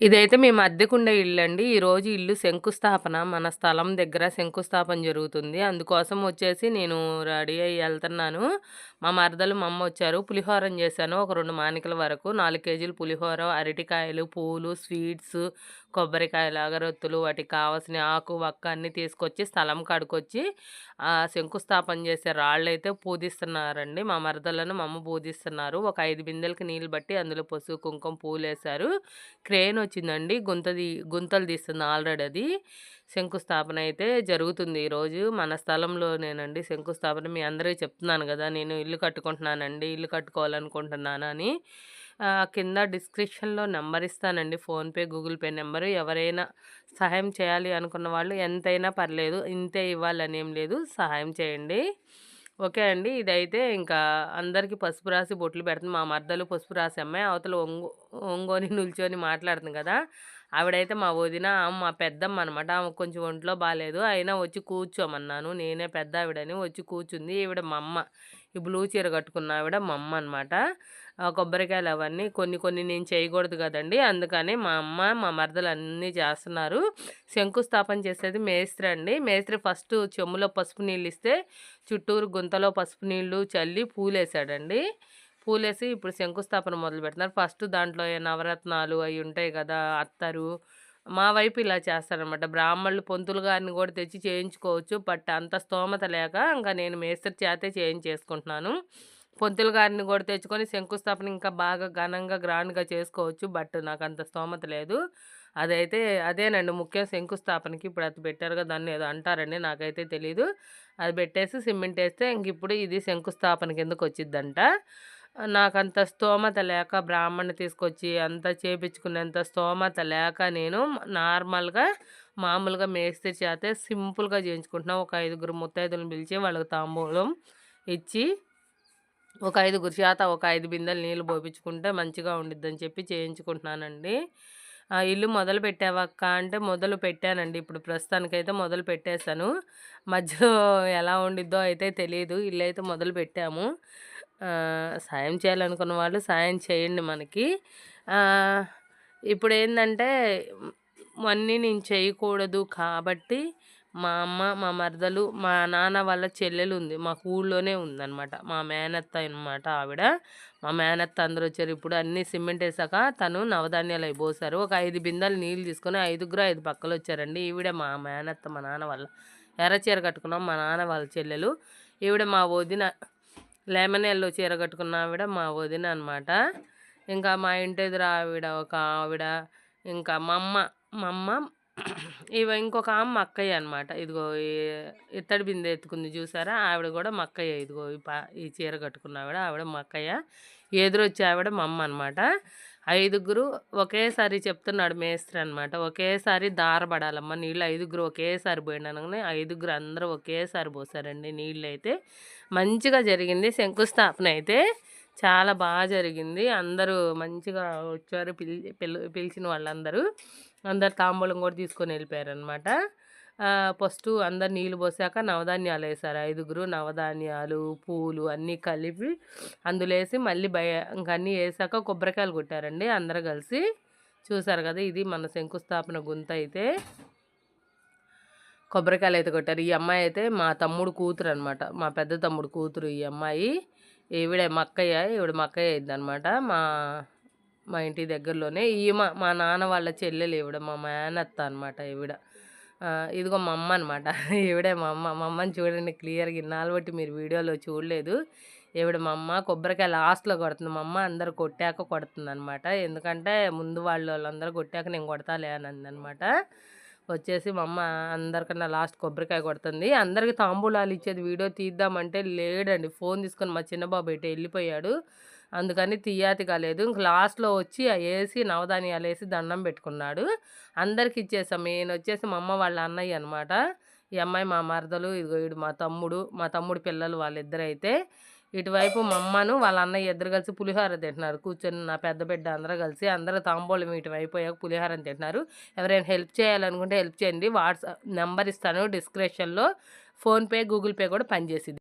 ఇదైతే మేము అద్దెకుండే ఇల్లు అండి ఈరోజు ఇల్లు శంకుస్థాపన. మన స్థలం దగ్గర శంకుస్థాపన జరుగుతుంది. అందుకోసం వచ్చేసి నేను రెడీ అయ్యి వెళ్తున్నాను. మా మరదలు మా అమ్మ వచ్చారు. పులిహోరం చేశాను. ఒక రెండు మానికల వరకు నాలుగు కేజీలు పులిహోర అరటికాయలు పూలు స్వీట్స్ కొబ్బరికాయలు అగరొత్తులు వాటికి కావాల్సిన ఆకు వక్క అన్నీ తీసుకొచ్చి స్థలం కాడుకొచ్చి శంకుస్థాపన చేసే రాళ్ళు అయితే పూజిస్తున్నారండి. మా మరదలను మా అమ్మ పూజిస్తున్నారు. ఒక ఐదు బిందెలకి నీళ్ళు బట్టి అందులో పసుపు కుంకుమ పూలు వేశారు క్రేన్ వచ్చిందండి. గుంతది గుంతలు తీస్తుంది ఆల్రెడీ అది. శంకుస్థాపన అయితే జరుగుతుంది ఈరోజు. మన స్థలంలోనేనండి శంకుస్థాపన. మీ అందరికీ చెప్తున్నాను కదా నేను ఇల్లు కట్టుకుంటున్నానండి ఇల్లు కట్టుకోవాలనుకుంటున్నాను అని. కింద డిస్క్రిప్షన్లో నెంబర్ ఇస్తానండి ఫోన్పే గూగుల్ పే నెంబరు. ఎవరైనా సహాయం చేయాలి అనుకున్న వాళ్ళు ఎంతైనా పర్లేదు. ఇంతే ఇవ్వాలని ఏం లేదు. సహాయం చేయండి. ఓకే అండి. ఇదైతే ఇంకా అందరికీ పసుపు రాసి బొట్లు పెడుతుంది. మా మర్దలు పసుపు రాసి అమ్మాయి అవతల ఒంగో ఒంగోని నిల్చొని మాట్లాడుతుంది కదా! ఆవిడైతే మా వదిన మా పెద్దమ్మ అనమాట ఆమె కొంచెం ఒంట్లో బాగాలేదు అయినా వచ్చి కూర్చోమన్నాను. నేనే పెద్ద ఆవిడని వచ్చి కూర్చుంది. ఈవిడ మా అమ్మ. ఈ బ్లూ చీర కట్టుకున్న ఆవిడ మా అమ్మ అనమాట కొబ్బరికాయలు అవన్నీ కొన్ని కొన్ని నేను చేయకూడదు కదండి. అందుకని మా అమ్మ మా మరదలు అన్నీ చేస్తున్నారు. శంకుస్థాపన చేసేది మేస్త్రి అండి. మేస్త్రి ఫస్ట్ చెమ్ములో పసుపు నీళ్ళు ఇస్తే చుట్టూరు గుంతలో పసుపు నీళ్ళు చల్లి పూలేసాడండి. పూలేసి ఇప్పుడు శంకుస్థాపన మొదలు పెడుతున్నారు ఫస్ట్ దాంట్లో నవరత్నాలు అవి ఉంటాయి కదా అత్తరు మా వైపు ఇలా చేస్తారనమాట. బ్రాహ్మణులు పొంతులు గారిని కూడా తెచ్చి చేయించుకోవచ్చు. బట్ అంత స్తోమత లేక ఇంకా నేను మేస్త్రి చేతే చేయించేసుకుంటున్నాను. పొంతులు గారిని కూడా తెచ్చుకొని శంకుస్థాపన ఇంకా బాగా ఘనంగా గ్రాండ్గా చేసుకోవచ్చు. బట్ నాకు అంత స్తోమత లేదు. అదైతే అదేనండి ముఖ్యం శంకుస్థాపనకి. ఇప్పుడు అది పెట్టారు దాన్ని ఏదో అంటారండి. నాకైతే తెలీదు. అది పెట్టేసి సిమెంట్ వేస్తే ఇంక ఇప్పుడు ఇది శంకుస్థాపన కిందకు వచ్చిద్దంట నాకంత స్తోమత లేక బ్రాహ్మణ్ణి తీసుకొచ్చి అంత చేపించుకునేంత స్తోమత లేక నేను నార్మల్గా మామూలుగా మేస్త్రి చేతే సింపుల్గా చేయించుకుంటున్నాను ఒక ఐదుగురు ముత్తైదులను పిలిచి వాళ్ళకి తాంబూలం ఇచ్చి ఒక ఐదుగురు చేత ఒక ఐదు బిందెలు నీళ్ళు పోపించుకుంటే మంచిగా ఉండిద్దని చెప్పి చేయించుకుంటున్నానండి. ఇల్లు మొదలు పెట్టావక్క అంటే మొదలు పెట్టానండి. ఇప్పుడు ప్రస్తుతానికైతే మొదలు పెట్టేశాను. మధ్యలో ఎలా ఉండిద్దో అయితే తెలియదు ఇల్లు అయితే మొదలు పెట్టాము. సాయం చేయాలనుకున్న వాళ్ళు సాయం చేయండి మనకి. ఇప్పుడు ఏంటంటే అన్నీ నేను చేయకూడదు కాబట్టి మా అమ్మ మా మరదలు మా నాన్న వాళ్ళ చెల్లెలు ఉంది మాకు ఊళ్ళోనే ఉందన్నమాట. మా మేనత్త అనమాట ఆవిడ. మా మేనత్త అందరూ వచ్చారు. ఇప్పుడు అన్నీ సిమెంట్ వేసాక తను నవధాన్యాలు అవి పోసారు. ఒక ఐదు బిందెలు నీళ్ళు తీసుకొని ఐదుగురు ఐదు పక్కలు వచ్చారండి. ఈవిడ మా మేనత్త మా నాన్న వాళ్ళ ఎర్రచీర కట్టుకున్నాం. మా నాన్న వాళ్ళ చెల్లెలు. ఈవిడ మా వదిన లెమన్ ఎల్లో చీర కట్టుకున్న ఆవిడ మా వదిన అనమాట ఇంకా మా ఇంటి ఎదురు ఆవిడ ఒక ఆవిడ ఇంకా మా అమ్మ మా అమ్మ ఇవ ఇంకొక ఆమె అక్కయ్య అనమాట ఇదిగో ఇత్తడి బిందె ఎత్తుకుంది చూసారా? ఆవిడ కూడా మక్కయ్య ఇదిగో ఈ చీర కట్టుకున్న ఆవిడ ఆవిడ మక్కయ్య ఎదురొచ్చే ఆవిడ మా అమ్మ అనమాట ఐదుగురు ఒకేసారి చెప్తున్నాడు మేస్త్రి అనమాట ఒకేసారి దారబడాలమ్మ నీళ్ళు ఐదుగురు ఒకేసారి పోయినానని ఐదుగురు అందరూ ఒకేసారి పోసారండి. నీళ్ళు అయితే మంచిగా జరిగింది. శంకుస్థాపన అయితే చాలా బాగా జరిగింది. అందరూ మంచిగా వచ్చారు. పిలి పిలిచిన వాళ్ళందరూ అందరు తాంబూలం కూడా తీసుకొని వెళ్ళిపోయారనమాట ఫస్ట్ అందరు నీళ్ళు పోసాక నవధాన్యాలు వేసారు. ఐదుగురు నవధాన్యాలు పూలు అన్నీ కలిపి అందులో వేసి మళ్ళీ భయ ఇంక అన్నీ వేసాక కొబ్బరికాయలు కొట్టారండి అందరు కలిసి. చూసారు కదా ఇది మన శంకుస్థాపన గుంత అయితే. కొబ్బరికాయలు అయితే కొట్టారు. ఈ అమ్మాయి అయితే మా తమ్ముడు కూతురు అనమాట మా పెద్ద తమ్ముడు కూతురు ఈ అమ్మాయి. ఈవిడ మక్కయ్య ఈవిడ మక్కయ్య అయింది అనమాట మా మా ఇంటి దగ్గరలోనే ఈమె మా నాన్న వాళ్ళ చెల్లెలు ఈవిడ మా మేనత్త అనమాట ఈవిడ. ఇదిగో మా అమ్మ అనమాట ఈవిడే మా అమ్మ. మా అమ్మని చూడండి క్లియర్గా ఇన్నాళ్ళు బట్టి మీరు వీడియోలో చూడలేదు. ఈవిడ మా అమ్మ కొబ్బరికాయ లాస్ట్లో కొడుతుంది. మా అమ్మ అందరు కొట్టాక కొడుతుంది అనమాట ఎందుకంటే ముందు వాళ్ళు వాళ్ళందరూ కొట్టాక నేను కొడతాలే అని అనమాట వచ్చేసి మా అమ్మ అందరికన్నా లాస్ట్ కొబ్బరికాయ కొడుతుంది. అందరికీ తాంబూలాలు ఇచ్చేది వీడియో తీద్దామంటే లేడండి. ఫోన్ తీసుకొని మా చిన్నబాబు అయితే వెళ్ళిపోయాడు? అందుకని తీయాతి కాలేదు ఇంక లాస్ట్లో వచ్చి వేసి నవధాన్యాలు వేసి దండం పెట్టుకున్నాడు. అందరికి ఇచ్చేసాం. నేను వచ్చేసి మా అమ్మ వాళ్ళ అన్నయ్య అనమాట ఈ అమ్మాయి మా మరదలు ఇదిగో ఇడు మా తమ్ముడు మా తమ్ముడు పిల్లలు వాళ్ళిద్దరైతే. ఇటువైపు మా అమ్మను వాళ్ళ అన్నయ్య ఇద్దరు కలిసి పులిహోర తింటున్నారు. కూర్చొని నా పెద్ద బిడ్డ అందరూ కలిసి అందరూ తాంబూలం ఇటువైపు అయిపోయాక పులిహోరం తింటున్నారు. ఎవరైనా హెల్ప్ చేయాలనుకుంటే హెల్ప్ చేయండి. వాట్సాప్ నెంబర్ ఇస్తాను డిస్క్రిప్షన్లో. ఫోన్పే గూగుల్ పే కూడా పనిచేసింది